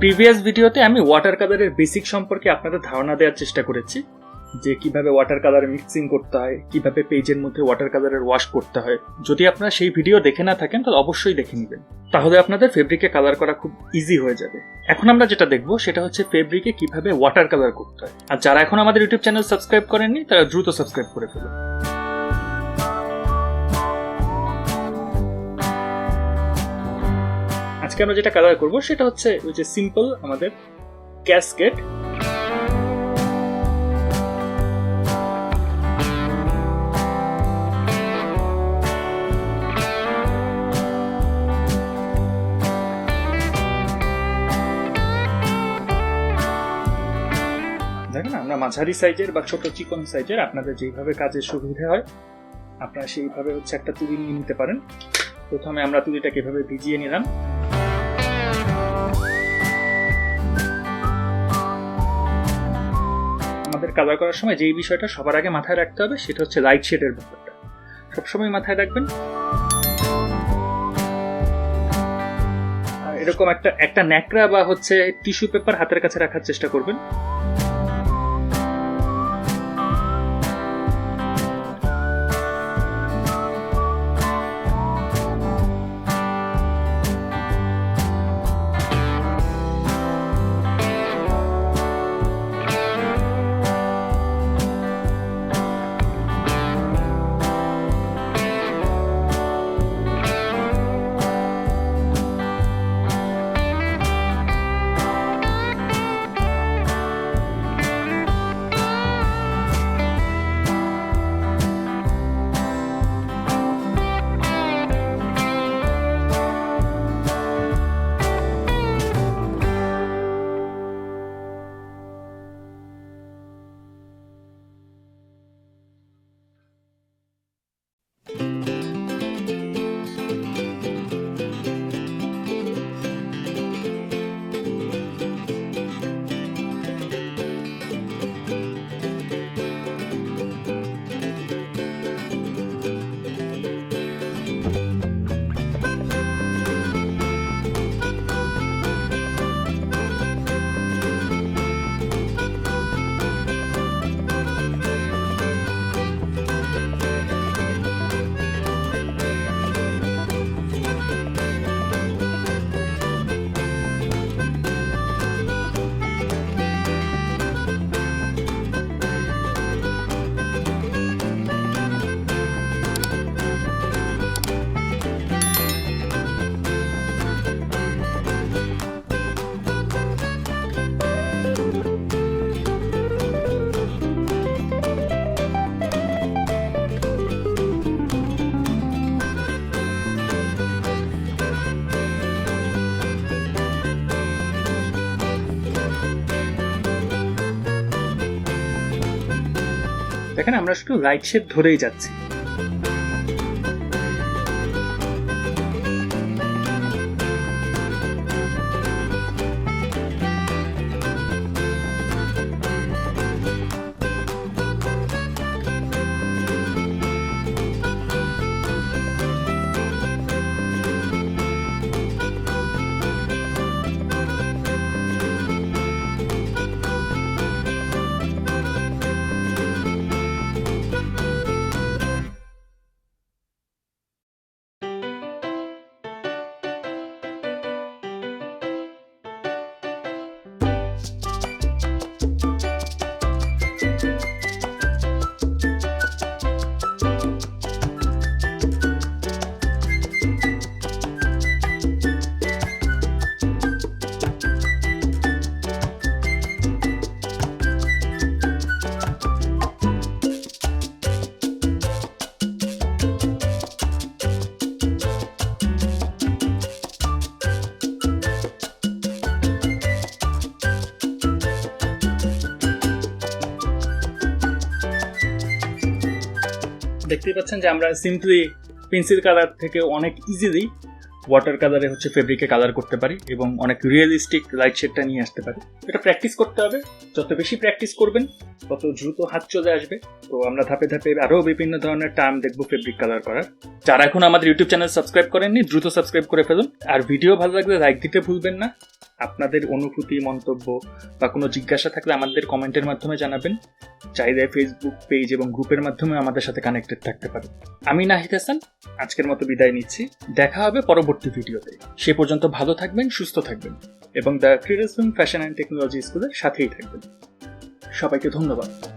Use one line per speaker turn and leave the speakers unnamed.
Previous ভিডিওতে আমি water কালারের বেসিক সম্পর্কে আপনাদের ধারণা দেওয়ার চেষ্টা করেছি, যে কীভাবে ওয়াটার কালার মিক্সিং করতে হয়, কীভাবে পেজের মধ্যে ওয়াটার কালারের ওয়াশ করতে হয়। যদি আপনারা সেই ভিডিও দেখে না থাকেন, তাহলে অবশ্যই দেখে নেবেন। তাহলে আপনাদের ফেব্রিকে কালার করা খুব ইজি হয়ে যাবে। এখন আমরা যেটা দেখব, সেটা হচ্ছে ফেব্রিকে কীভাবে ওয়াটার কালার করতে হয়। আর যারা এখন আমাদের ইউটিউব চ্যানেল সাবস্ক্রাইব করেননি, তারা দ্রুত সাবস্ক্রাইব করে ফেলুন। আজকে আমরা যেটা কালার করব সেটা হচ্ছে ওই যে সিম্পল আমাদের ক্যাসকেট আমরা মাঝারি সাইজের বা ছোট চিকন সাইজের আপনাদের যেইভাবে কাজের সুবিধা হয়, আপনারা সেইভাবে হচ্ছে একটা তুলি নিয়ে নিতে পারেন। প্রথমে আমরা তুলিটাকে এভাবে ভিজিয়ে নিলাম। কালার করার সময় যেই বিষয়টা সবার আগে মাথায় রাখতে হবে, সেটা হচ্ছে লাইট শেডের ব্যাপারটা। সবসময় মাথায় রাখবেন। এরকম একটা একটা ন্যাকড়া বা হচ্ছে টিস্যু পেপার হাতের কাছে রাখার চেষ্টা করবেন। দেখেন আমরা শুধু রাইট শেপ ধরেই যাচ্ছি। দেখতেই পাচ্ছেন যে আমরা সিম্পলি পেন্সিল কালার থেকে অনেক ইজিলি ওয়াটার কালারে হচ্ছে ফেব্রিকে কালার করতে পারি এবং অনেক রিয়েলিস্টিক লাইট শেডটা নিয়ে আসতে পারি। এটা প্র্যাকটিস করতে হবে। যত বেশি প্র্যাকটিস করবেন, তত দ্রুত হাত চলে আসবে। তো আমরা ধাপে ধাপে আরও বিভিন্ন ধরনের টার্ম দেখব ফেব্রিক কালার করার। যারা এখন আমাদের ইউটিউব চ্যানেল সাবস্ক্রাইব করেননি, দ্রুত সাবস্ক্রাইব করে ফেলুন। আর ভিডিও ভালো লাগলে লাইক দিতে ভুলবেন না। আপনাদের অনুভূতি, মন্তব্য বা কোনো জিজ্ঞাসা থাকলে আমাদের কমেন্টের মাধ্যমে জানাবেন। চাহিদায় ফেসবুক পেজ এবং গ্রুপের মাধ্যমে আমাদের সাথে কানেক্টেড থাকতে পারে আমি নাহিদ হাসান, আজকের মতো বিদায় নিচ্ছি। দেখা হবে পরবর্তী ভিডিওতে। সে পর্যন্ত ভালো থাকবেন, সুস্থ থাকবেন এবং দ্য ক্রিয়াসম ফ্যাশন অ্যান্ড টেকনোলজি স্কুলের সাথেই থাকবেন। সবাইকে ধন্যবাদ।